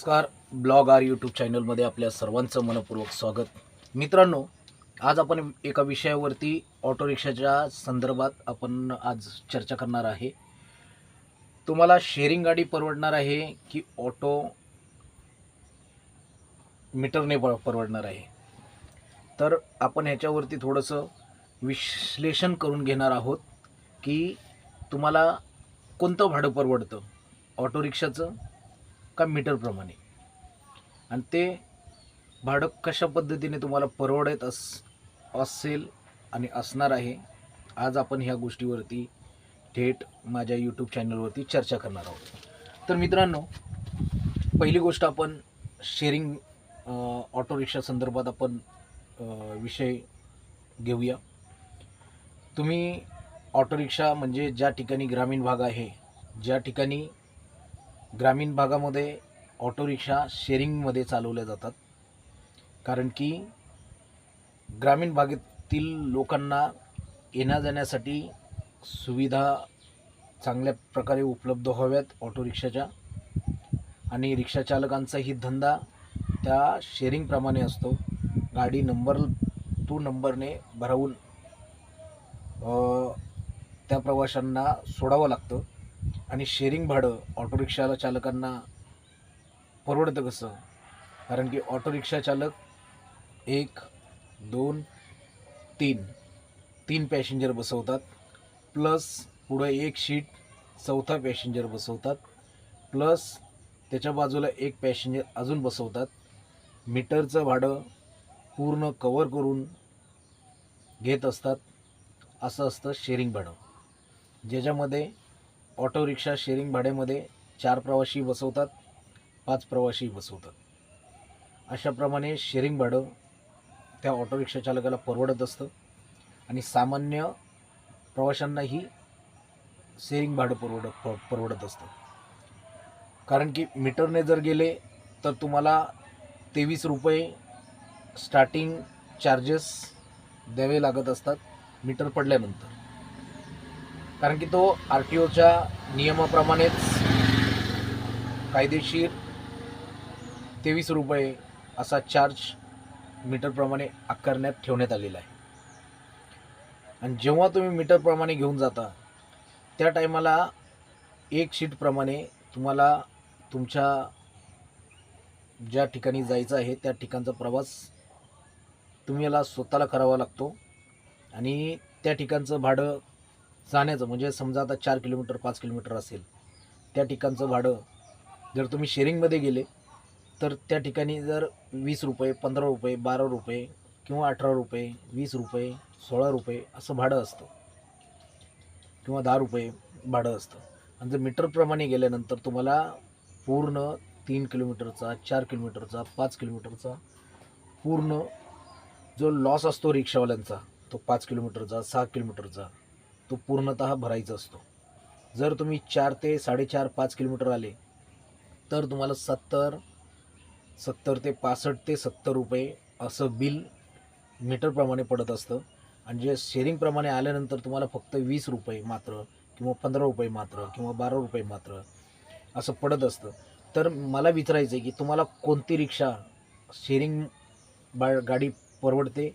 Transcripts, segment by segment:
नमस्कार. Blog our YouTube चॅनलमध्ये आपल्या सर्वांचं मनपूर्वक स्वागत. मित्रांनो आज आपण एका विषयावरती ऑटो रिक्षाच्या संदर्भात आपण आज चर्चा करणार आहे. तुम्हाला शेअरिंग गाडी परवडणार आहे की ऑटो मीटरने प परवडणार आहे? तर आपण ह्याच्यावरती थोडंसं विश्लेषण करून घेणार आहोत की तुम्हाला कोणतं भाडं परवडतं? ऑटो रिक्षाचं का मीटरप्रमाणे आणि ते भाडं कशा पद्धतीने तुम्हाला परवडत अस असेल आणि असणार आहे आज आपण ह्या गोष्टीवरती थेट माझ्या यूट्यूब चॅनलवरती चर्चा करणार आहोत. तर मित्रांनो पहिली गोष्ट आपण शेअरिंग ऑटो रिक्षा संदर्भात आपण विषय घेऊया. तुम्ही ऑटो रिक्षा म्हणजे ज्या ठिकाणी ग्रामीण भाग आहे ज्या ठिकाणी ग्रामीण भागामध्ये ऑटो रिक्षा शेअरिंगमध्ये चालवल्या जातात. कारण की ग्रामीण भागातील लोकांना येण्या जाण्यासाठी सुविधा चांगल्या प्रकारे उपलब्ध व्हाव्यात ऑटो रिक्षाच्या आणि रिक्षाचालकांचाही धंदा त्या शेअरिंगप्रमाणे असतो. गाडी नंबर टू नंबरने भरवून त्या प्रवाशांना सोडावं लागतं. आणि शेअरिंग भाडं ऑटो रिक्षाला चालकांना परवडतं कसं? कारण की ऑटो रिक्षा चालक एक दोन तीन तीन पॅसेंजर बसवतात. प्लस पुढं एक शीट चौथा पॅसेंजर बसवतात. प्लस त्याच्या बाजूला एक पॅसेंजर अजून बसवतात. मीटरचं भाडं पूर्ण कवर करून घेत असतात. असं असतं शेअरिंग भाडं. ज्याच्यामध्ये ऑटो रिक्षा शेअरिंग भाड्यामध्ये चार प्रवासी बसवतात पाच प्रवासी बसवतात. अशाप्रमाणे शेअरिंग भाडं त्या ऑटो रिक्षा चालकाला परवडत असतं आणि सामान्य प्रवाशांनाही शेअरिंग भाडं परवड प- परवडत असतं. कारण की मीटरने जर गेले तर तुम्हाला तेवीस रुपये स्टार्टिंग चार्जेस द्यावे लागत असतात मीटर पडल्यानंतर. कारण की तो आर टी ओच्या नियमाप्रमाणेच कायदेशीर तेवीस रुपये असा चार्ज मीटरप्रमाणे आकारण्यात ठेवण्यात आलेला आहे. आणि जेव्हा तुम्ही मीटरप्रमाणे घेऊन जाता त्या टायमाला एक शीटप्रमाणे तुम्हाला तुमच्या ज्या ठिकाणी जायचं आहे त्या ठिकाणचा प्रवास तुम्हाला स्वतःला करावा लागतो. आणि त्या ठिकाणचं भाडं जाण्याचं म्हणजे समजा आता चार किलोमीटर पाच किलोमीटर असेल त्या ठिकाणचं भाडं जर तुम्ही शेअरिंगमध्ये गेले तर त्या ठिकाणी जर वीस रुपये पंधरा रुपये बारा रुपये किंवा अठरा रुपये वीस रुपये सोळा रुपये असं भाडं असतं. किंवा दहा रुपये भाडं असतं. आणि जर मीटरप्रमाणे गेल्यानंतर तुम्हाला पूर्ण तीन किलोमीटरचा चार किलोमीटरचा पाच किलोमीटरचा पूर्ण जो लॉस असतो रिक्षावाल्यांचा तो पाच किलोमीटरचा सहा किलोमीटरचा तो पूर्णतः भरायचा असतो. जर तुम्ही चार ते साडेचार पाच किलोमीटर आले तर तुम्हाला सत्तर सत्तर ते पासष्ट ते सत्तर रुपये असं बिल मीटरप्रमाणे पडत असतं. आणि जे शेअरिंगप्रमाणे आल्यानंतर तुम्हाला फक्त वीस रुपये मात्र किंवा पंधरा रुपये मात्र किंवा बारा रुपये मात्र असं पडत असतं. तर मला विचारायचं आहे की तुम्हाला कोणती रिक्षा शेअरिंग बा गाडी परवडते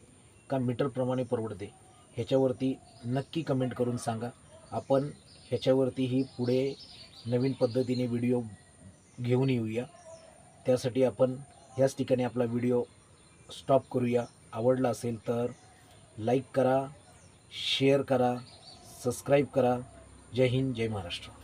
का मीटरप्रमाणे परवडते? ह्याच्यावरती नक्की कमेंट करून सांगा. आपण ह्याच्यावरतीही पुढे नवीन पद्धतीने व्हिडिओ घेऊन येऊया. त्यासाठी आपण ह्याच ठिकाणी आपला व्हिडिओ स्टॉप करूया. आवडला असेल तर लाईक करा शेअर करा सबस्क्राईब करा. जय हिंद जय महाराष्ट्र.